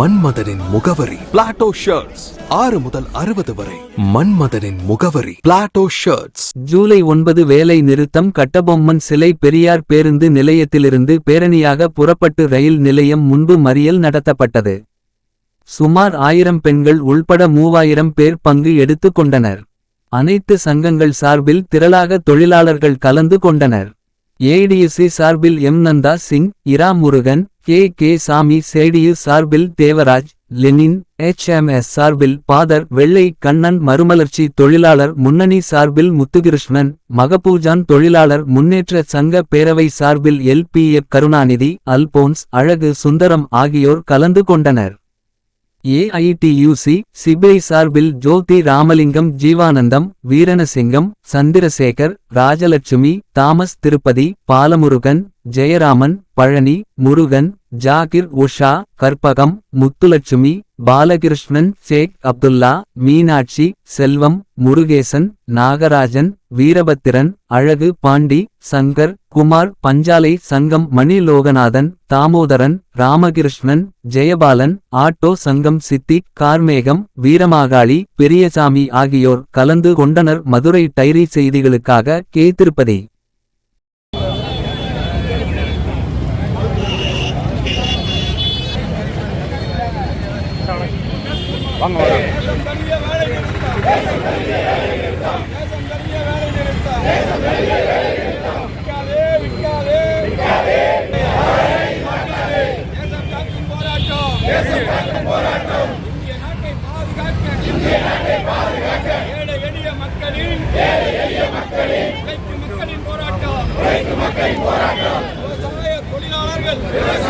மன்மதனின் முகவரி. Plato shirts ஆறு முதல் அறுபது வரை. மன்மதனின் முகவரி. பிளாட்டோ ஷர்ட்ஸ் ஜூலை ஒன்பது வேலை நிறுத்தம் கட்டபொம்மன் சிலை பெரியார் பேருந்து நிலையத்திலிருந்து பேரணியாக புறப்பட்டு ரயில் நிலையம் முன்பு மறியல் நடத்தப்பட்டது. சுமார் ஆயிரம் பெண்கள் உள்பட மூவாயிரம் பேர் பங்கு எடுத்துக் கொண்டனர். அனைத்து சங்கங்கள் சார்பில் திரளாக தொழிலாளர்கள் கலந்து கொண்டனர். ஏடிஎஸ்சி சார்பில் எம் நந்தா சிங் இரா முருகன் கே. கே. சாமி சேடியு சார்பில் தேவராஜ் லெனின் எச்எம்எஸ் சார்பில் பாதர் வெள்ளை கண்ணன் மறுமலர்ச்சி தொழிலாளர் முன்னணி சார்பில் முத்துகிருஷ்ணன் மகபூஜான் தொழிலாளர் முன்னேற்ற சங்க பேரவை சார்பில் எல். பி. கருணாநிதி அல்போன்ஸ் அழகு சுந்தரம் ஆகியோர் கலந்து கொண்டனர். ஏஐடியூசி சிபிஐ சார்பில் ஜோதி ராமலிங்கம் ஜீவானந்தம் வீரணசிங்கம் சந்திரசேகர் ராஜலட்சுமி தாமஸ் திருப்பதி பாலமுருகன் ஜெயராமன் பழனி முருகன் ஜாகிர் உஷா கற்பகம் முத்துலட்சுமி பாலகிருஷ்ணன் ஷேக் அப்துல்லா மீனாட்சி செல்வம் முருகேசன் நாகராஜன் வீரபத்திரன் அழகு பாண்டி சங்கர் குமார் பஞ்சாலை சங்கம் மணி லோகநாதன் தாமோதரன் ராமகிருஷ்ணன் ஜெயபாலன் ஆட்டோ சங்கம் சித்தி கார்மேகம் வீரமாகாளி பெரியசாமி ஆகியோர் கலந்து கொண்டனர். மதுரை டைரி செய்திகளுக்காக கே. திருப்பதி. வாங்க மக்களின் போராட்டம் விவசாய தொழிலாளர்கள்